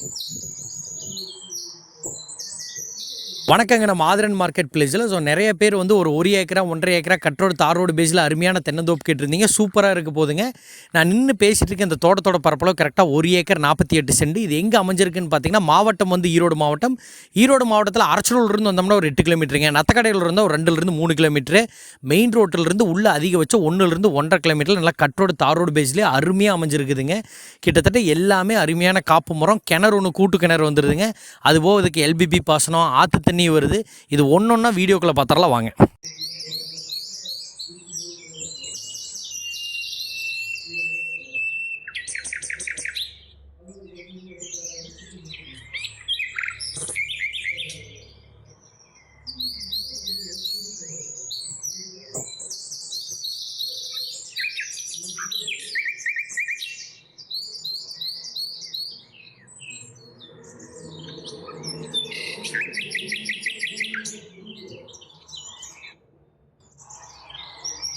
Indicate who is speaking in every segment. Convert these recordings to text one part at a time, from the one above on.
Speaker 1: どうぞ。வணக்கங்க நம்ம ஆதரன் மார்க்கெட் பிளேஸில் ஸோ நிறைய பேர் வந்து ஒரு ஒரு ஏக்கரா ஒன்றரை ஏக்கரா கட்டோடு தார் ரோடு பேஸில் அருமையான தென்னந்தோப்பு கேட்டிருந்தீங்க. சூப்பராக இருக்க போதுங்க. நான் நின்று பேசிகிட்டு இருக்க இந்த தோட்டத்தோட பரப்பளவு கரெக்டாக ஒரு ஏக்கர் நாற்பத்தி எட்டு சென்ட். இது எங்கே அமைஞ்சிருக்குன்னு பார்த்தீங்கன்னா மாவட்டம் வந்து ஈரோடு மாவட்டம். ஈரோடு மாவட்டத்தில் அரச்சலூர்லேருந்து வந்தோம்னா ஒரு எட்டு கிலோமீட்டருங்க. நத்தக்கடையில் இருந்தால் ஒரு ரெண்டுலேருந்து மூணு கிலோமீட்டரு. மெயின் ரோட்டிலிருந்து உள்ள அதிகபட்சம் ஒன்றுலேருந்து ஒன்றரை கிலோமீட்டர் நல்லா கட்டோடு தார் ரோடு பேஸ்லேயே அருமையாக அமைஞ்சிருக்குதுங்க. கிட்டத்தட்ட எல்லாமே அருமையான காப்பு மரம். கிணறு ஒன்று கூட்டு கிணறு வந்துருதுங்க. அது போக இதுக்கு எல்பிபி பாசனம் ஆற்று தண்ணி வருது. இது ஒன்று ஒன்றா வீடியோக்குள்ளே பார்த்தாலாம் வாங்க.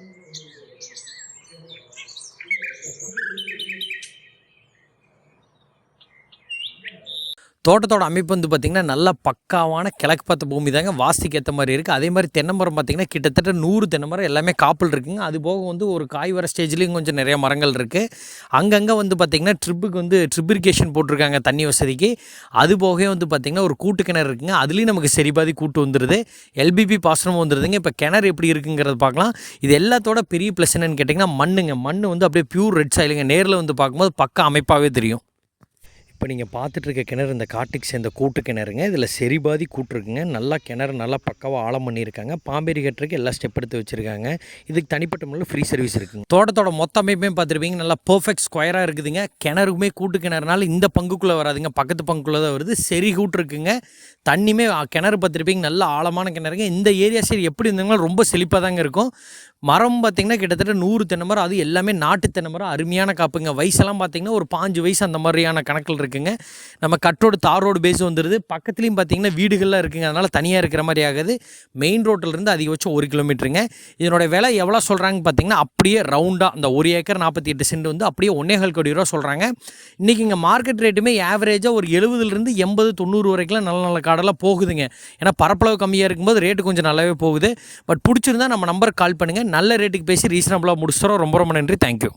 Speaker 1: Mm-hmm. தோட்டத்தோட அமைப்பு வந்து பார்த்திங்கன்னா நல்ல பக்காவான கிழக்கு பார்த்த பூமி தாங்க. வாஸ்திக்கு ஏற்ற மாதிரி இருக்குது அதே மாதிரி தென்னமரம் பார்த்திங்கன்னா கிட்டத்தட்ட நூறு தென்னமரம் எல்லாமே காப்பில் இருக்குங்க. அது போக வந்து ஒரு காய் வர ஸ்டேஜ்லேயும் கொஞ்சம் நிறைய மரங்கள் இருக்குது அங்கங்கே வந்து பார்த்திங்கன்னா ட்ரிப்புக்கு வந்து ட்ரிப் இரிகேஷன் போட்டிருக்காங்க தண்ணி வசதிக்கு. அது போகவே வந்து பார்த்திங்கன்னா ஒரு கூட்டு கிணறு இருக்குங்க. அதுலேயும் நமக்கு சரிபாதி கூட்டு வந்துடுது எல்பிபி பாசனமும் வந்துடுதுங்க இப்போ கிணறு எப்படி இருக்குங்கிறத பார்க்கலாம் இது எல்லாத்தோட பெரிய ப்ளஸ் என்னன்னு கேட்டிங்கன்னா மண்ணுங்க. மண் வந்து அப்படியே பியூர் ரெட் சாயிலுங்க நேரில் வந்து பார்க்கும்போது பக்கம் அமைப்பாகவே தெரியும். இப்போ நீங்கள் பார்த்துட்ருக்க கிணறு இந்த காட்டுக்கு சேர்ந்த கூட்டு கிணறுங்க. இதில் செரிபாதி கூட்டு இருக்குங்க நல்லா கிணறு நல்லா பக்காவாக ஆழம் பண்ணியிருக்காங்க. பாம்பேரி கட்டுறதுக்கு எல்லா ஸ்டெப் எடுத்து வச்சுருக்காங்க. இதுக்கு தனிப்பட்ட முறையில் ஃப்ரீ சர்வீஸ் இருக்குங்க. தோட்டத்தோட மொத்த அமைப்பையும் பார்த்துருப்பீங்க. நல்லா பர்ஃபெக்ட் ஸ்கொயராக இருக்குதுங்க. கிணறுக்குமே கூட்டு கிணறுனால இந்த பங்குக்குள்ளே வராதுங்க. பக்கத்து பங்குக்குள்ளே தான் வருது. செரி கூட்டுருக்குங்க தண்ணியுமே கிணறு பார்த்துருப்பீங்க. நல்ல ஆழமான கிணறுங்க. இந்த ஏரியா சைடு எப்படி இருந்தாங்களோ ரொம்ப செழிப்பாக தாங்க இருக்கும். மரம் பார்த்திங்கன்னா கிட்டத்தட்ட நூறு தென்னை மரம். அது எல்லாமே நாட்டு தென்னை மரம். அருமையான காப்புங்க. வயசெல்லாம் பார்த்திங்கன்னா ஒரு பாஞ்சு வயசு அந்த மாதிரியான கணக்கில் இருக்குது இருக்குங்க. நம்ம கட்டோடு தார் ரோடு பேஸ் வந்துடுது பக்கத்துலேயும் பார்த்தீங்கன்னா வீடுகள்லாம் இருக்குங்க. அதனால் தனியாக இருக்கிற மாதிரி ஆகுது. மெயின் ரோட்டிலேருந்து அதிகபட்சம் ஒரு கிலோமீட்டருங்க இதனோட விலை எவ்வளோ சொல்கிறாங்க பார்த்தீங்கன்னா அப்படியே ரவுண்டாக அந்த ஒரு ஏக்கர் நாற்பத்தி எட்டு சென்ட் வந்து அப்படியே ஒன்னேகால் கோடி ரூபா சொல்கிறாங்க இன்றைக்கி இங்கே மார்க்கெட் ரேட்டுமே ஆவரேஜாக ஒரு எழுபதுலேருந்து எண்பது தொண்ணூறு வரைக்கும் நல்ல நல்ல காடெல்லாம் போகுதுங்க. ஏன்னா பரப்பளவு கம்மியாக இருக்கும்போது ரேட்டு கொஞ்சம் நல்லாவே போகுது. பட் பிடிச்சிருந்தா நம்ம நம்பருக்கு கால் பண்ணுங்கள் நல்ல ரேட்டுக்கு பேசி ரீசனபுளாக முடிச்சிட்டோம் ரொம்ப ரொம்ப நன்றி. தேங்க்யூ